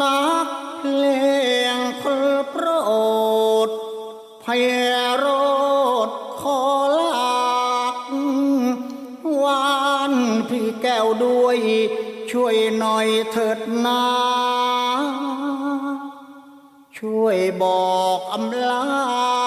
นักเพลงคนโปรดไพโรดขอลากวานพี่แก้วด้วย ช่วยหน่อยเถิดนาช่วยบอกอำลา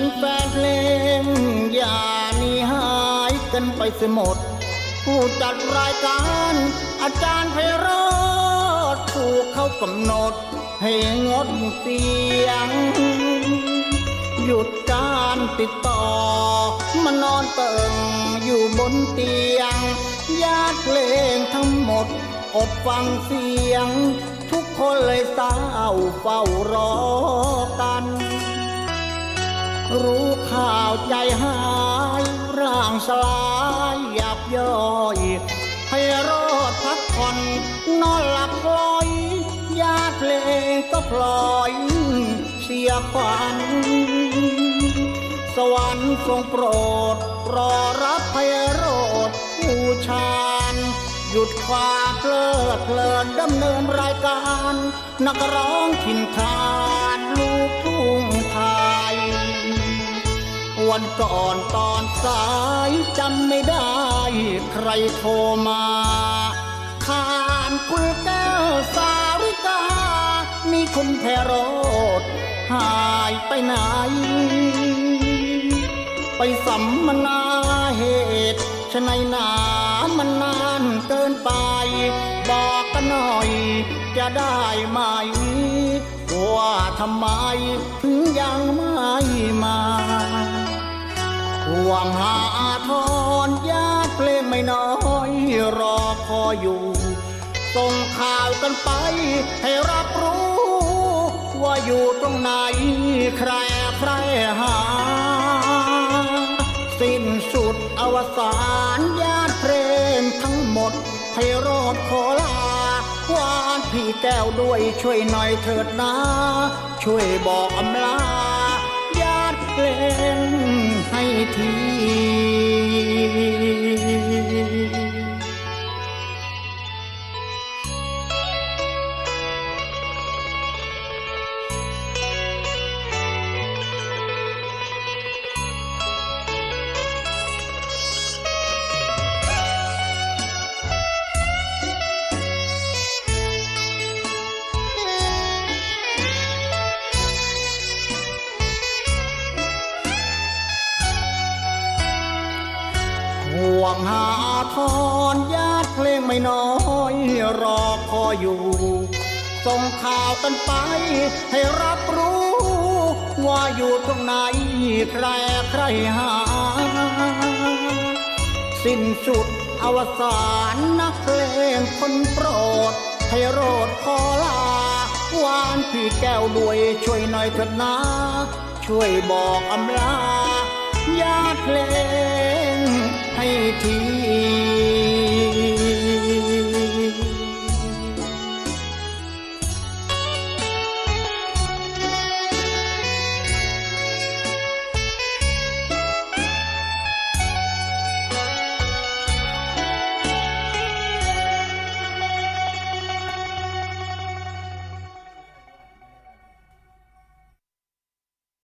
นแฟนเพลงอย่านีหายกันไปเสียหมด ผู้จัดรายการอาจารย์ไพโรธถูกเขากำหนด ให้งดเสียง หยุดการติดต่อ มานอนเติงอยู่บนเตียงญาติเพลงทั้งหมดอดฟังเสียง ทุกคนเลยเศร้าเฝ้ารอกัน รู้ข่าวใจหาย ร่างสลายหยับย่อยให้รอดพักผ่อนนอนหลับลอยญาติเพลงก็พลอย เสียขวัญสวรรค์ทรงโปรด รอรับไพโรดผู้ชานหยุดความเพลิดเพลินดำเนินรายการ นักร้องถิ่นทานลูกทุ่งไทย วันก่อนตอนสายจำไม่ได้ ใครโทรมาขานคุณแก้วสาริกา มีคุณแพรดหายไปไหน ไปสัมมนาเหตุชะไหนหนามันนานเกินไป บอกกันหน่อยจะได้ไหมว่าทำไมถึงยังไม่มา ห่วงหาทอนญาติเพลงไม่น้อยรอคอยอยู่ส่งข่าวกันไปให้รับรู้ ว่าอยู่ตรงไหนใครใครหา สิ้นสุดอวสานญาติเพลงทั้งหมดให้รอดขอลาวานพี่แก้วด้วยช่วยหน่อยเถิดนะ ช่วยบอกอำลาญาติเพลง ให่วงหาทอนญาติเพลงไม่น้อยรอคอยอยู่ส่งข่าวกันไป ให้รับรู้ ว่าอยู่ตรงไหนใครใครหา สิ้นสุดอวสานนักเพลงคนโปรด ให้โรดขอลาวานพี่แก้วด้วยช่วยหน่อยเถิดนะ ช่วยบอกอำลา ญาติเพลงให้ที